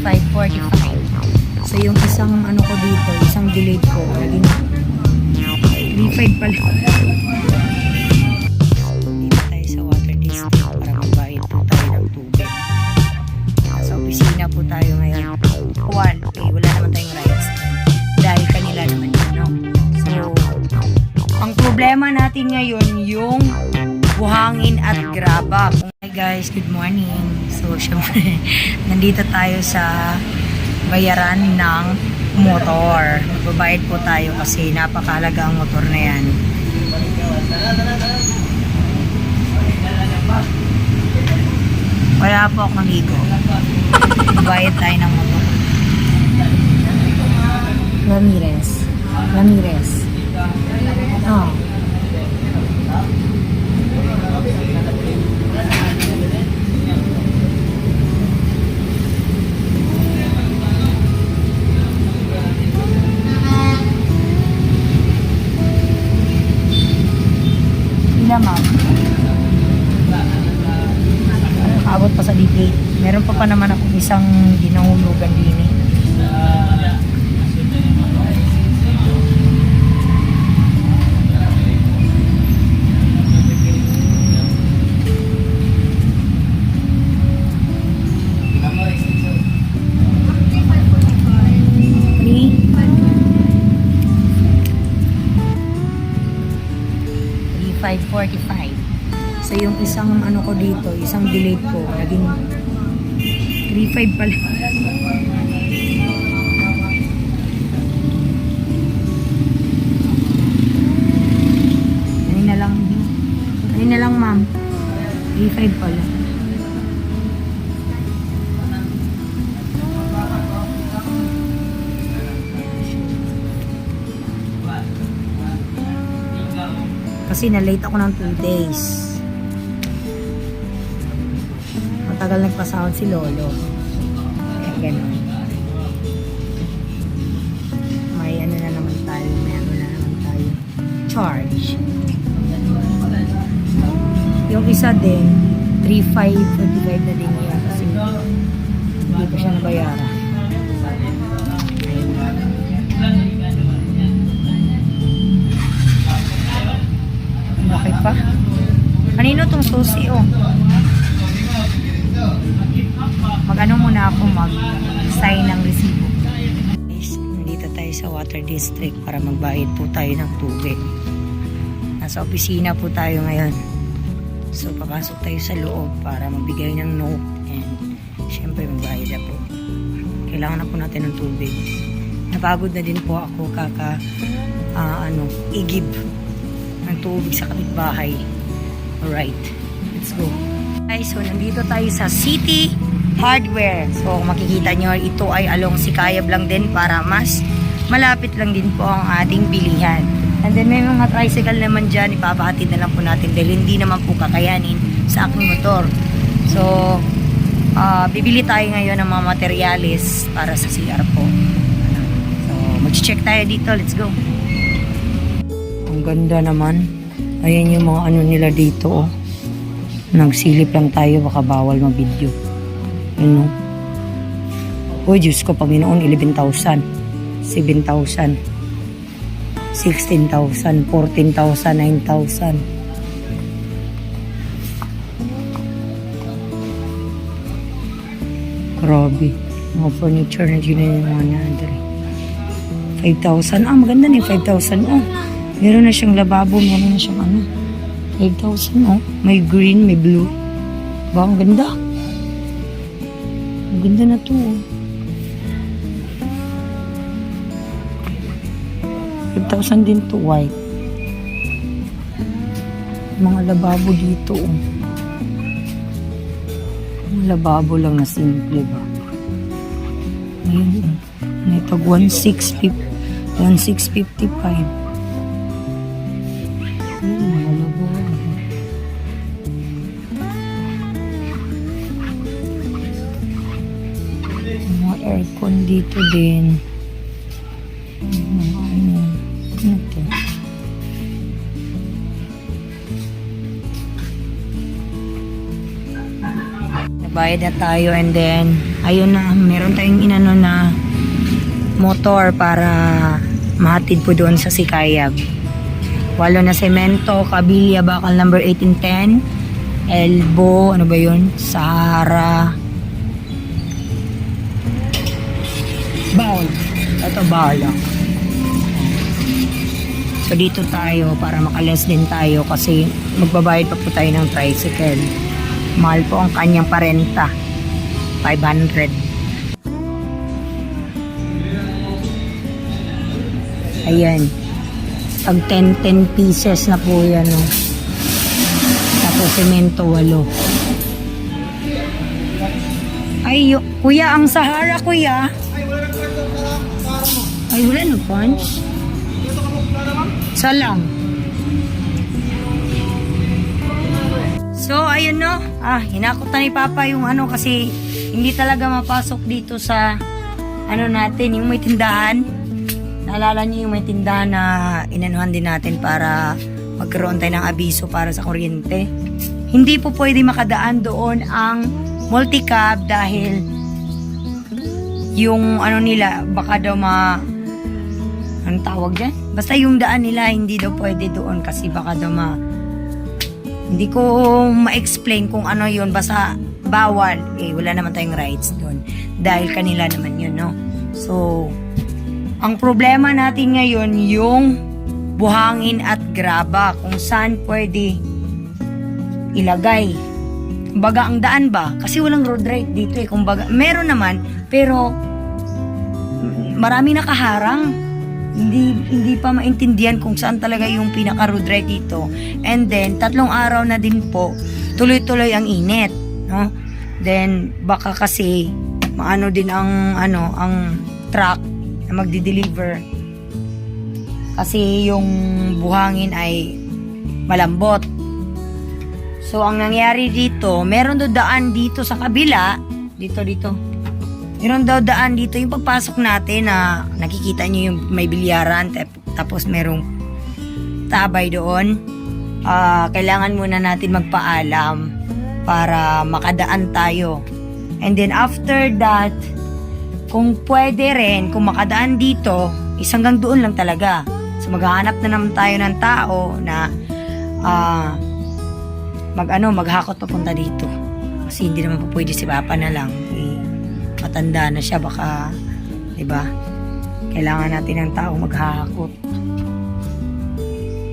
3,545. So yung isang ano ko dito, isang delayed ko, naging 3,500 pala. Dito tayo sa water district para magbayad po tayo ng tubig. Sa opisina po tayo ngayon. One, eh, wala naman tayong rights. Dahil kanila naman yun, no? So, ang problema natin ngayon, yung buhangin at graba. Guys, good morning. So, syempre, nandito tayo sa bayaran ng motor. Magbabayad po tayo kasi napakalaga ang motor na yan. Wala po akong ligo. Bayad tayo ng motor. Ramirez. Ramirez. Oh. Isang ginahulugan din eh. So yung isang ano ko dito, isang delayed ko, naging 3.5 pala. Kanina lang. Kanina lang ma'am. 3.5 pala. Kasi na-late ako ng 2 days. Matagal nagpasahod si Lolo. Ganun. May ano na naman tayo, may ano na naman tayo. Charge. Yung isa din, 3,545 na din yan kasi hindi pa siya nabayaran. Okay pa? Kanino tong susi oh? Mag-ano muna ako mag-sign ng resibo. Guys, nandito tayo sa water district para magbayad po tayo ng tubig. Nasa opisina po tayo ngayon. So, papasok tayo sa loob para magbigay ng note and syempre magbayad na po. Kailangan na po natin ng tubig. Napagod na din po ako kaka ah, ano, igib ng tubig sa kapitbahay. Alright, let's go. Guys, so nandito tayo sa City Hardware. So makikita nyo, ito ay along Sikayab lang din para mas malapit lang din po ang ating bilihan. And then may mga tricycle naman dyan, ipapahatid na lang po natin dahil hindi naman po kakayanin sa aking motor. So, ah, bibili tayo ngayon ng mga materyales para sa CR po. So, mag-check tayo dito. Let's go. Ang ganda naman. Ayan yung mga ano nila dito, oh. Nagsilip lang tayo, baka bawal mabidyo. Ano? Oh, Diyos ko, Panginoon, 11,000. 7,000. 16,000, 14,000, 9,000. Grabe. Mga furniture na yun yung mga nandari. 5,000. Ah, maganda na yung 5,000. Oh. Meron na siyang lababo, meron na siyang ano. 5,000, oh. May green, may blue. Ba, ang ganda. Ganda na to, oh. 5,000 din to, white. Mga lababo dito, oh. Mga lababo lang na simple ba. Ayun. May pag 1,650 1,655. Aircon dito din. Ano, ano to? Bayad na tayo and then, ayun na, meron tayong inano na motor para mahatid po doon sa Sikayab. Walo na semento, kabilya, bakal number 1810, elbow, ano ba yun? Sahara. Bawl. Ito bawl. ah. So dito tayo para makales din tayo kasi magbabayad pa po tayo ng tricycle. Mahal po ang kanyang parenta. 500. Ayan. Pag 10, 10 pieces na po yan. Oh. Tapos semento 8. Ay, kuya, ang Sahara, kuya. Ay, wala no punch. Isa lang. So, ayun no. Ah, hinakot na ni Papa yung ano kasi hindi talaga mapasok dito sa ano natin, yung may tindahan. Naalala niyo yung may tindahan na inanuhan din natin para magkaroon tayo ng abiso para sa kuryente. Hindi po pwede makadaan doon ang multicab dahil yung ano nila, baka daw ma... Anong tawag dyan? Basta yung daan nila, hindi daw pwede doon kasi baka daw ma... Hindi ko ma-explain kung ano yun. Basta bawal. Eh, wala naman tayong rights doon. Dahil kanila naman yun, no? So, ang problema natin ngayon, yung buhangin at graba. Kung saan pwede ilagay. Kumbaga, ang daan ba? Kasi walang road right dito eh. Kumbaga, meron naman, pero marami nakaharang. Hindi hindi pa maintindihan kung saan talaga yung pinaka road right dito. And then tatlong araw na din po tuloy-tuloy ang init, no? Then baka kasi maano din ang ano ang truck na magdi-deliver. Kasi yung buhangin ay malambot. So ang nangyari dito, meron do daan dito sa kabila, dito dito. Meron daw daan dito yung pagpasok natin na nakikita niyo yung may bilyaran tap- tapos merong tabay doon. Ah, kailangan muna natin magpaalam para makadaan tayo. And then after that, kung pwede rin, kung makadaan dito, is hanggang doon lang talaga. So maghahanap na naman tayo ng tao na ah, mag ano, maghakot papunta dito. Kasi hindi naman po pwede si Papa na lang. Matanda na siya, baka, di ba? Kailangan natin ng tao maghahakot.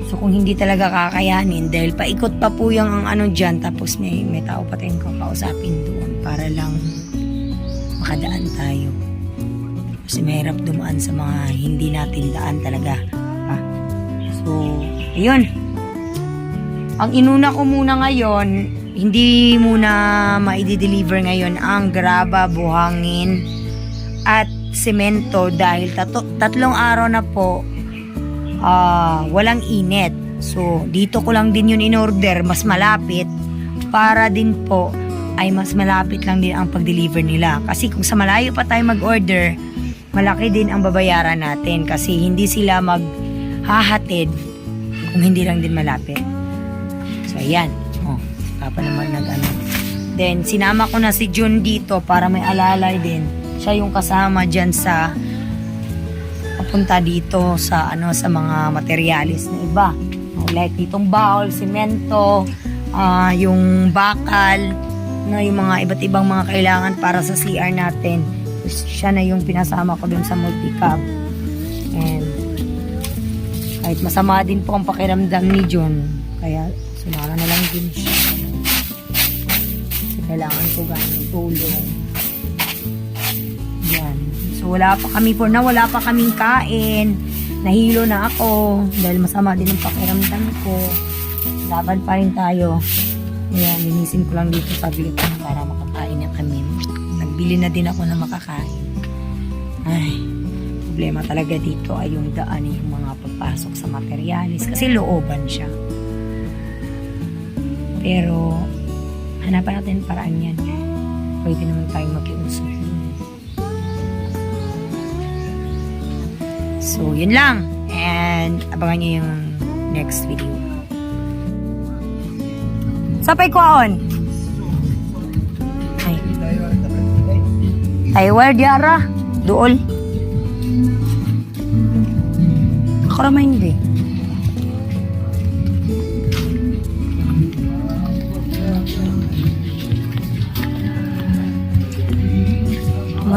So kung hindi talaga kakayanin, dahil paikot pa po yung ang ano dyan, tapos may, may tao pa tayong kakausapin doon para lang makadaan tayo. Kasi mahirap dumaan sa mga hindi natin daan talaga. Ha? So, ayun. Ang inuna ko muna ngayon, hindi muna maidi-deliver ngayon ang graba, buhangin, at semento dahil tato, tatlong araw na po ah, walang init. So, dito ko lang din yun in-order, mas malapit, para din po ay mas malapit lang din ang pag-deliver nila. Kasi kung sa malayo pa tayo mag-order, malaki din ang babayaran natin kasi hindi sila maghahatid kung hindi lang din malapit. So, ayan. Papa naman nag-ano. Then, sinama ko na si Jun dito para may alalay din. Siya yung kasama dyan sa papunta dito sa ano sa mga materialis na iba. Like ditong baul, simento, ah, yung bakal, na yung mga iba't ibang mga kailangan para sa CR natin. Siya na yung pinasama ko dun sa multicab. And kahit masama din po ang pakiramdam ni John, kaya sumara na lang din siya. Kailangan ko ganong tulong. Yan. So wala pa kami for na wala pa kaming kain. Nahilo na ako dahil masama din ang pakiramdam ko. Laban pa rin tayo. Ayan, linisin ko lang dito sa bilitan para makakain na kami. Nagbili na din ako na makakain. Ay, problema talaga dito ay yung daan yung mga pagpasok sa materialis kasi looban siya. Pero, hanapan natin paraan yan. Pwede naman tayong makiusap. So, yun lang. And, abangan nyo yung next video. Sapay ko on. Ay, Taywar diara. Dool. Ako naman hindi.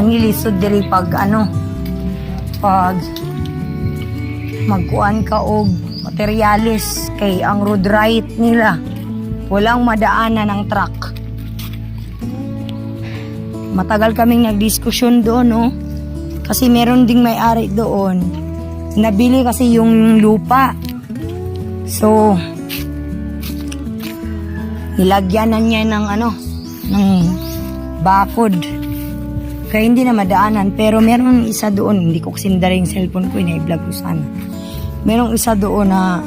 Manilisod diri pag ano pag magkuan ka og materialis kay ang road right nila. Walang madaanan ng truck. Matagal kaming nagdiskusyon doon no? Kasi meron ding may-ari doon. Nabili kasi yung lupa. So nilagyanan niya ng ano ng bakod kaya hindi na madaanan. Pero meron isa doon, hindi ko kasi yung cellphone ko, ina-vlog ko sana. Merong isa doon na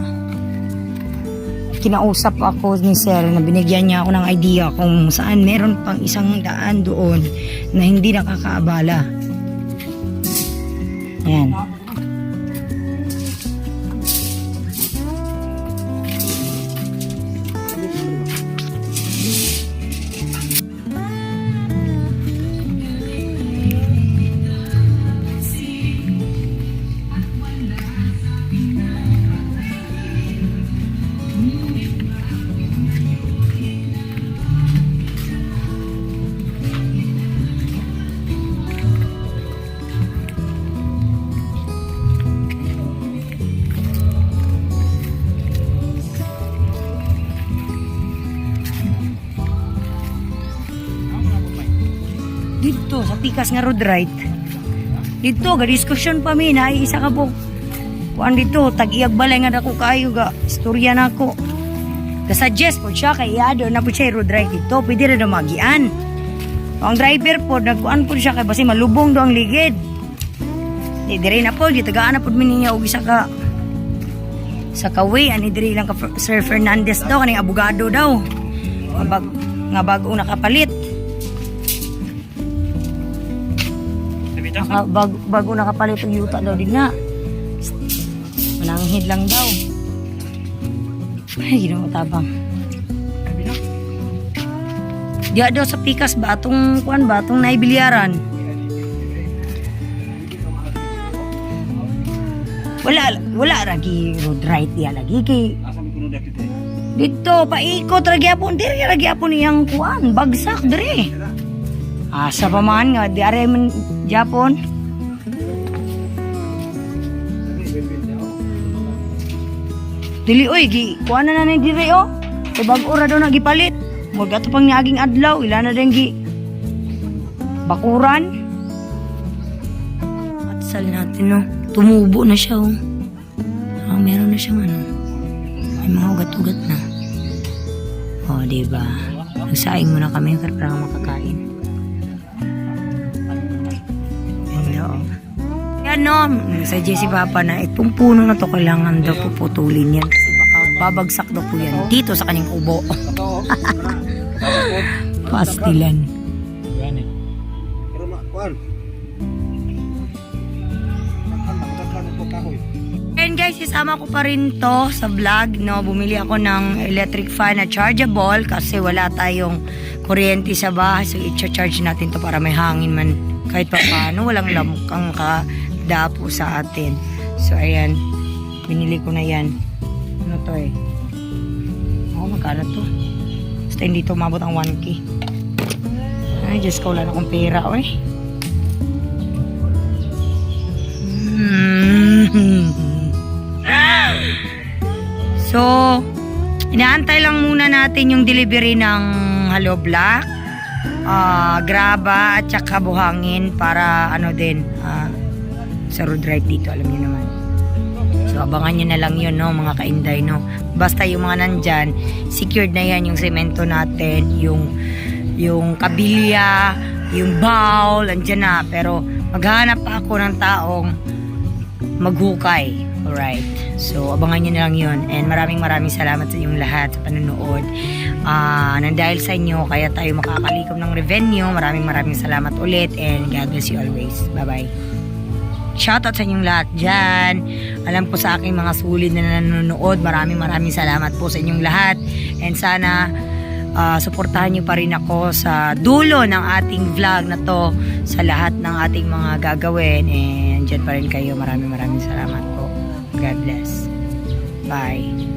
kinausap ako ni Sir na binigyan niya ako ng idea kung saan meron pang isang daan doon na hindi nakakaabala. Yan. Pikas nga road right. Dito, ga diskusyon pa mi na isa ka po. Kuan dito, tag-iyag balay nga dako kayo ga. Istorya na ako. Ga-suggest po siya kay Iado na po siya road right dito. Pwede daw magian. Ang driver po, nagkuan po siya kay basi malubong do ang ligid. Di dire na po, di tagaan na po niya og isa ka sa kawe ani diri lang ka Sir Fernandez daw kaning abogado daw. Nga bag nga bagong nakapalit. Naka, bag, bago nakapalit ang yuta daw din nga. Mananghid lang daw. Ay, ginawa tabang. Diya daw sa pikas ba kuan ba atong naibilyaran. Wala wala ragi road right diya lagi kay dito paikot ragi apon diri ragi apon iyang kuan bagsak diri. Asa pa man nga di are man Japon. Dili oy gi kuan na na diri oh. Kay bag-o ra daw na gipalit. Mo gato pang niaging adlaw ila na gi bakuran. At sal natin no. Tumubo na siya oh. Ah, meron na siyang ano. May mga ugat-ugat na. Oh, di ba? Nagsaing muna kami para makakain. Yan no, sa si Papa na itong puno na to kailangan daw puputulin yan kasi baka babagsak daw po yan dito sa kanyang ubo. Pastilan. Kahoy. And guys, isama ko pa rin to sa vlog, no? Bumili ako ng electric fan na chargeable kasi wala tayong kuryente sa bahay. So, i-charge natin to para may hangin man kahit pa paano. Walang lamukang kadapo sa atin. So, ayan. Binili ko na yan. Ano to eh? Oh, magkano to? Basta hindi to umabot ang 1K. Ay, Diyos ko, wala na akong pera, oy. Hmm. So, inaantay lang muna natin yung delivery ng Hello Black, ah, graba at saka buhangin para ano din ah, sa road ride dito, alam niyo naman. So, abangan nyo na lang yun, no, mga kainday, no. Basta yung mga nandyan, secured na yan yung semento natin, yung, yung kabilya, yung bowl, andyan na. Pero, maghanap pa ako ng taong maghukay. Alright. So, abangan nyo na lang yun. And maraming maraming salamat sa inyong lahat sa panonood. Ah, nang dahil sa inyo, kaya tayo makakalikom ng revenue. Maraming maraming salamat ulit. And God bless you always. Bye-bye. Shoutout sa inyong lahat dyan. Alam ko sa aking mga sulit na nanonood. Maraming maraming salamat po sa inyong lahat. And sana ah, suportahan niyo pa rin ako sa dulo ng ating vlog na to sa lahat ng ating mga gagawin and dyan pa rin kayo maraming maraming salamat po God bless bye